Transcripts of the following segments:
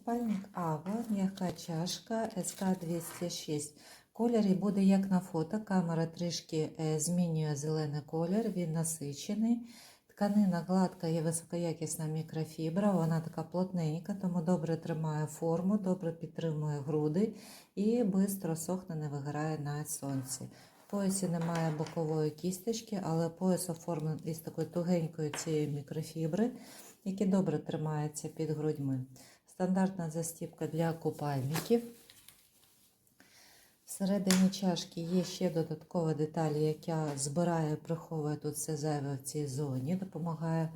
Купальник Ава, м'яка чашка СК-206. Колір буде як на фото. Камера трішки е, змінює зелений колір, він насичений. Тканина гладка і високоякісна мікрофібра, вона така плотненька, тому добре тримає форму, добре підтримує груди і швидко сохне, не вигорає на сонці. В поясі немає бокової кісточки, але пояс оформлений із такої тугенької цієї мікрофібри, які добре тримаються під грудьми. Стандартна застіпка для купальників. Всередині чашки є ще додаткова деталь, яка збирає, приховує тут все зайве в цій зоні, допомагає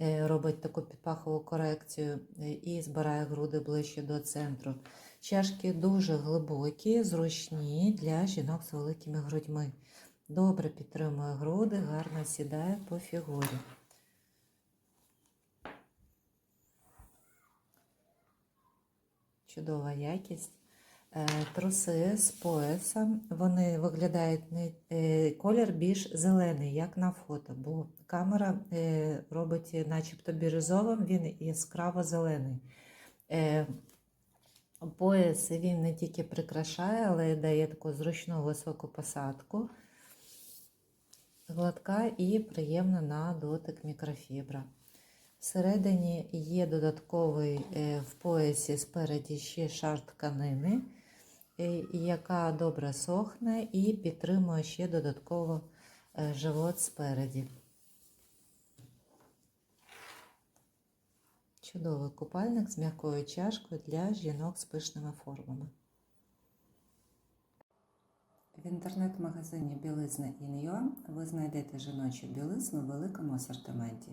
е, робити таку підпахову корекцію е, і збирає груди ближче до центру. Чашки дуже глибокі, зручні для жінок з великими грудьми. Добре підтримує груди, гарно сідає по фігурі. Чудова якість. Е, Труси з поясом, вони виглядають е, колір більш зелений, як на фото, бо камера е, робить начебто бірюзовим, він яскраво зелений. Пояс він не тільки прикрашає, але й дає таку зручну високу посадку, гладка і приємна на дотик мікрофібра. Всередині є додатковий е, в поясі спереді ще шар тканини, е, яка добре сохне і підтримує ще додатково е, живот спереді. Чудовий купальник з м'якою чашкою для жінок з пишними формами. В інтернет-магазині білизна Ін'Юа ви знайдете жіночу білизну в великому асортименті